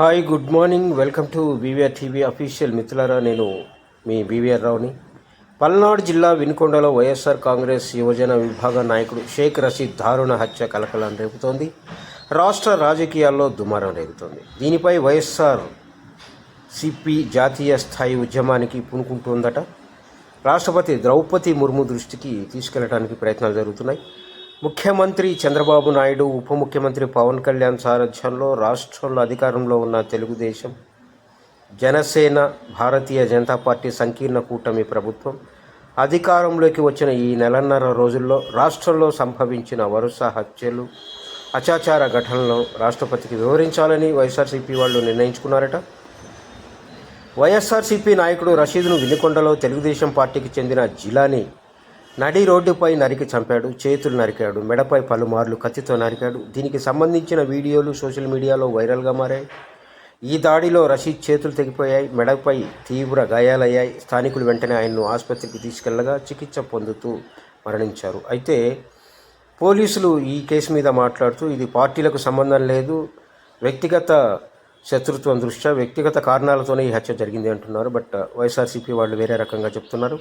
Hi good morning. Welcome to BVR TV official మిత్రులారా నేను మీ BVR రావుని. Palnadu జిల్లా వినుకొండలో వైఎస్ఆర్ కాంగ్రెస్ యువజన విభాగ నాయకుడు షేక్ రషీద్ దారుణ హత్య కలకలం రేపుతోంది. రాష్ట్ర రాజకీయాల్లో దుమారం రేగుతోంది. దీనిపై వైఎస్ఆర్ సిపి జాతీయ స్థాయి ఉద్యమానికి పూనుకుంటోందట. రాష్ట్రపతి ద్రౌపది ముర్ము దృష్టికి తీసుకెళ్ళడానికి ప్రయత్నాలు జరుగుతున్నాయి. ముఖ్యమంత్రి చంద్రబాబు నాయుడు ఉప ముఖ్యమంత్రి పవన్ కళ్యాణ్ సారథ్యంలో రాష్ట్రంలో అధికారంలో ఉన్న తెలుగుదేశం జనసేన భారతీయ జనతా పార్టీ సంకీర్ణ కూటమి ప్రభుత్వం అధికారంలోకి వచ్చిన ఈ నెలన్నర రోజుల్లో రాష్ట్రంలో సంభవించిన వరుస హత్యలు అత్యాచార ఘటనలను రాష్ట్రపతికి వివరించాలని వైఎస్ఆర్సీపీ వాళ్ళు నిర్ణయించుకున్నారట. వైఎస్ఆర్సీపీ నాయకుడు రషీద్ను వినుకొండలో తెలుగుదేశం పార్టీకి చెందిన జిలాని నడి రోడ్డుపై నరికి చంపాడు చేతులు నరికాడు మెడపై పలుమార్లు కత్తితో నరికాడు. దీనికి సంబంధించిన వీడియోలు సోషల్ మీడియాలో వైరల్గా మారాయి. ఈ దాడిలో రషీద్ చేతులు తెగిపోయాయి మెడపై తీవ్ర గాయాలయ్యాయి. స్థానికులు వెంటనే ఆయన్ను ఆసుపత్రికి తీసుకెళ్ళగా చికిత్స పొందుతూ మరణించారు. అయితే పోలీసులు ఈ కేసు మీద మాట్లాడుతూ ఇది పార్టీలకు సంబంధం లేదు వ్యక్తిగత శత్రుత్వం దృష్ట్యా వ్యక్తిగత కారణాలతోనే ఈ హత్య జరిగింది అంటున్నారు. బట్ వైఎస్ఆర్సీపీ వాళ్ళు వేరే రకంగా చెప్తున్నారు.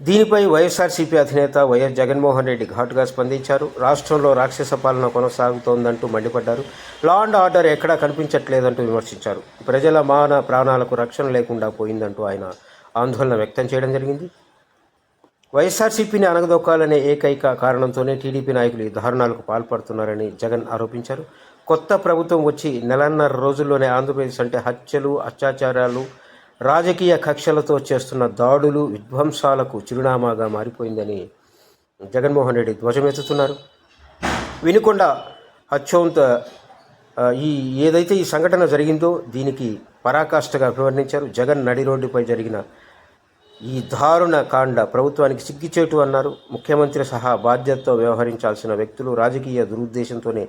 దీనిపై వైఎస్ఆర్సీపీ అధినేత వైఎస్ జగన్మోహన్ రెడ్డి ఘాటుగా స్పందించారు. రాష్ట్రంలో రాక్షస పాలన కొనసాగుతోందంటూ మండిపడ్డారు. లా అండ్ ఆర్డర్ ఎక్కడా కనిపించట్లేదంటూ విమర్శించారు. ప్రజల మాన ప్రాణాలకు రక్షణ లేకుండా పోయిందంటూ ఆయన ఆందోళన వ్యక్తం చేయడం జరిగింది. వైఎస్ఆర్సీపీని అనగదొక్కాలనే ఏకైక కారణంతోనే టీడీపీ నాయకులు ఈ దారుణాలకు పాల్పడుతున్నారని జగన్ ఆరోపించారు. కొత్త ప్రభుత్వం వచ్చి నెలన్నర రోజుల్లోనే ఆంధ్రప్రదేశ్ అంటే హత్యలు అత్యాచారాలు రాజకీయ కక్షలతో చేస్తున్న దాడులు విధ్వంసాలకు చిరునామాగా మారిపోయిందని జగన్మోహన్ రెడ్డి ధ్వజమెత్తుతున్నారు. వినుకొండ అత్యంత ఈ ఏదైతే ఈ సంఘటన జరిగిందో దీనికి పరాకాష్ఠగా అభివర్ణించారు. జగన్ నడి రోడ్డుపై జరిగిన ఈ దారుణ కాండ ప్రభుత్వానికి సిగ్గిచేటు అన్నారు. ముఖ్యమంత్రి సహా బాధ్యతతో వ్యవహరించాల్సిన వ్యక్తులు రాజకీయ దురుద్దేశంతోనే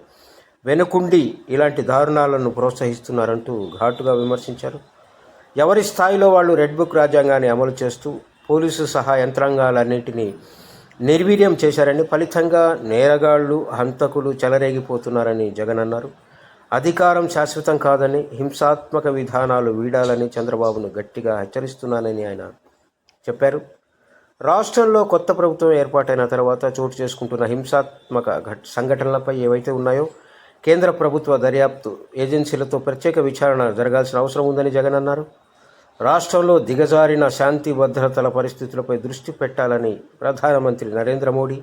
వెనుకుండి ఇలాంటి దారుణాలను ప్రోత్సహిస్తున్నారంటూ ఘాటుగా విమర్శించారు. ఎవరి స్థాయిలో వాళ్ళు రెడ్ బుక్ రాజ్యాంగాన్ని అమలు చేస్తూ పోలీసు సహా యంత్రాంగాలన్నింటినీ నిర్వీర్యం చేశారని ఫలితంగా నేరగాళ్ళు హంతకులు చెలరేగిపోతున్నారని జగన్ అన్నారు. అధికారం శాశ్వతం కాదని హింసాత్మక విధానాలు వీడాలని చంద్రబాబును గట్టిగా హెచ్చరిస్తున్నానని ఆయన చెప్పారు. రాష్ట్రంలో కొత్త ప్రభుత్వం ఏర్పాటైన తర్వాత చోటు చేసుకుంటున్న హింసాత్మక ఘట్ సంఘటనలపై ఏవైతే ఉన్నాయో కేంద్ర ప్రభుత్వ దర్యాప్తు ఏజెన్సీలతో ప్రత్యేక విచారణ జరగాల్సిన అవసరం ఉందని జగన్ అన్నారు. రాష్ట్రంలో దిగజారిన శాంతి భద్రతల పరిస్థితులపై దృష్టి పెట్టాలని ప్రధానమంత్రి నరేంద్ర మోడీ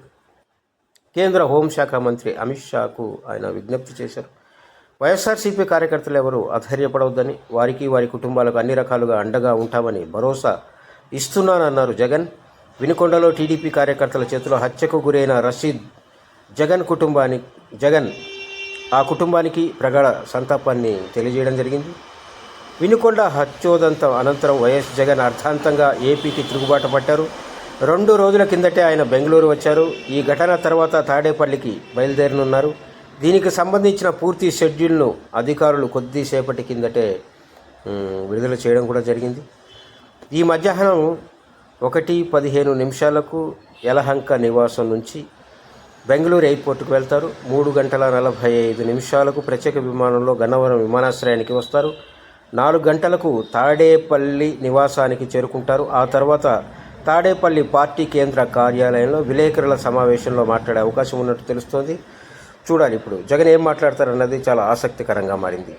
కేంద్ర హోంశాఖ మంత్రి అమిత్ షాకు ఆయన విజ్ఞప్తి చేశారు. వైఎస్ఆర్సీపీ కార్యకర్తలు ఎవరు అధైర్యపడవద్దని వారికి వారి కుటుంబాలకు అన్ని రకాలుగా అండగా ఉంటామని భరోసా ఇస్తున్నానన్నారు జగన్. వినుకొండలో టీడీపీ కార్యకర్తల చేతిలో హత్యకు గురైన రషీద్ జగన్ కుటుంబానికి జగన్ ఆ కుటుంబానికి ప్రగాఢ సంతాపాన్ని తెలియజేయడం జరిగింది. వినుకొండ హత్యోదంతం అనంతరం వైఎస్ జగన్ అర్థాంతంగా ఏపీకి తిరుగుబాటు పట్టారు. రెండు రోజుల కిందటే ఆయన బెంగళూరు వచ్చారు. ఈ ఘటన తర్వాత తాడేపల్లికి బయలుదేరనున్నారు. దీనికి సంబంధించిన పూర్తి షెడ్యూల్ను అధికారులు కొద్దిసేపటి కిందటే విడుదల చేయడం కూడా జరిగింది. ఈ మధ్యాహ్నం ఒకటి పదిహేను నిమిషాలకు యలహంక నివాసం నుంచి బెంగళూరు ఎయిర్పోర్ట్కు వెళ్తారు. మూడు గంటల నలభై ఐదు నిమిషాలకు ప్రత్యేక విమానంలో గన్నవరం విమానాశ్రయానికి వస్తారు. నాలుగు గంటలకు తాడేపల్లి నివాసానికి చేరుకుంటారు. ఆ తర్వాత తాడేపల్లి పార్టీ కేంద్ర కార్యాలయంలో విలేకరుల సమావేశంలో మాట్లాడే అవకాశం ఉన్నట్టు తెలుస్తోంది. చూడాలి ఇప్పుడు. జగన్ ఏం మాట్లాడతారన్నది చాలా ఆసక్తికరంగా మారింది.